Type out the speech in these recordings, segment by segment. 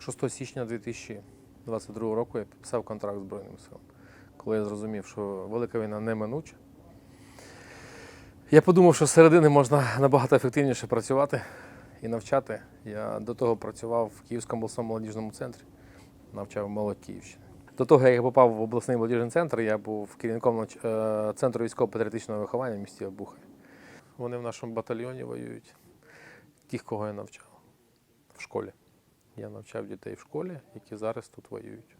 6 січня 2022 року я підписав контракт з Збройними силами. Коли я зрозумів, що велика війна неминуча, я подумав, що з середини можна набагато ефективніше працювати і навчати. Я до того працював в Київському обласному молодіжному центрі, навчав молодь Київщини. До того, як я попав в обласний молодіжний центр, я був керівником е, центру військово-патріотичного виховання в місті Обухові. Вони в нашому батальйоні воюють. Тих, кого я навчав в школі. Я навчав дітей в школі, які зараз тут воюють.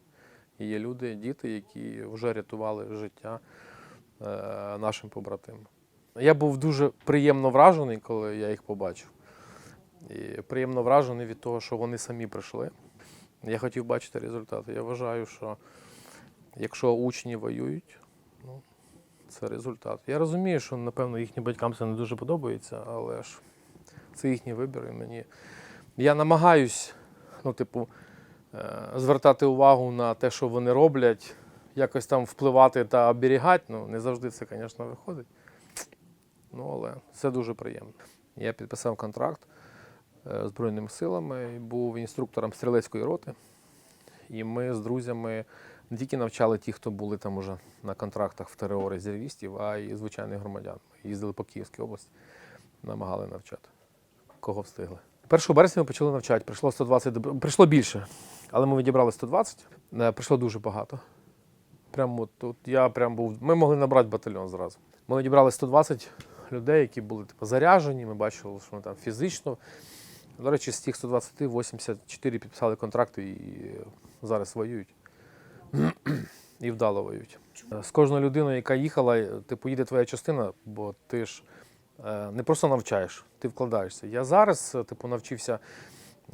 І є люди, діти, які вже рятували життя е, нашим побратимам. Я був дуже приємно вражений, коли я їх побачив. І приємно вражений від того, що вони самі прийшли. Я хотів бачити результати. Я вважаю, що якщо учні воюють, ну, це результат. Я розумію, що, напевно, їхнім батькам це не дуже подобається, але ж це їхній вибір. І мені... Я намагаюсь, ну, типу, е, звертати увагу на те, що вони роблять, якось там впливати та оберігати. Ну, не завжди це, звісно, виходить. Ну, але це дуже приємно. Я підписав контракт е, Збройними силами, був інструктором стрілецької роти. І ми з друзями не тільки навчали тих, хто були там уже на контрактах в ТРО резервістів, а й звичайних громадян. Їздили по Київській області, намагали навчати. Кого встигли. 1 березня ми почали навчати. Прийшло 120, доб- прийшло більше, але ми відібрали 120. Е, Прийшло дуже багато. Прямо от я прям був. Ми могли набрати батальйон зразу. Ми відібрали 120 людей, які були типу, заряжені. Ми бачили, що вони там фізично. До речі, з тих 120 84 підписали контракти і зараз воюють. І вдало воюють. З кожною людиною, яка їхала, типу, їде твоя частина, бо ти ж не просто навчаєш, ти вкладаєшся. Я зараз, е, типу, навчився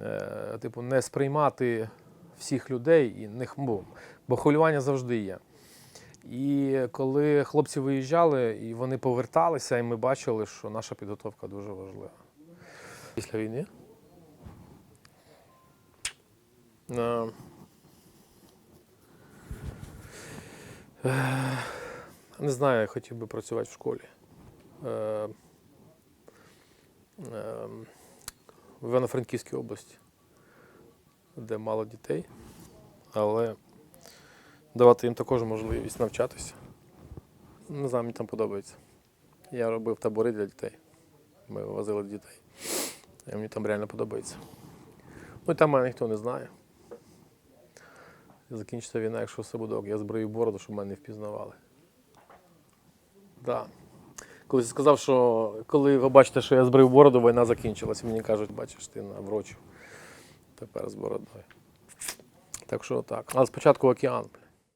е, типу, не сприймати всіх людей, і не, х- бо, хвилювання завжди є. І коли хлопці виїжджали, і вони поверталися, і ми бачили, що наша підготовка дуже важлива. Після війни. Е, е, Не знаю, я хотів би працювати в школі. Е, е, В Івано-Франківській області, де мало дітей, але давати їм також можливість навчатися. Не знаю, мені там подобається. Я робив табори для дітей. Ми возили дітей. І мені там реально подобається. Ну і там мене ніхто не знає. Закінчиться війна, якщо все буде. Я зброю бороду, щоб мене не впізнавали. Да. Колись сказав, що коли ви бачите, що я збрив бороду, війна закінчилась. Мені кажуть, бачиш, ти наврочив. Тепер з бородою. Так що так. Але спочатку океан.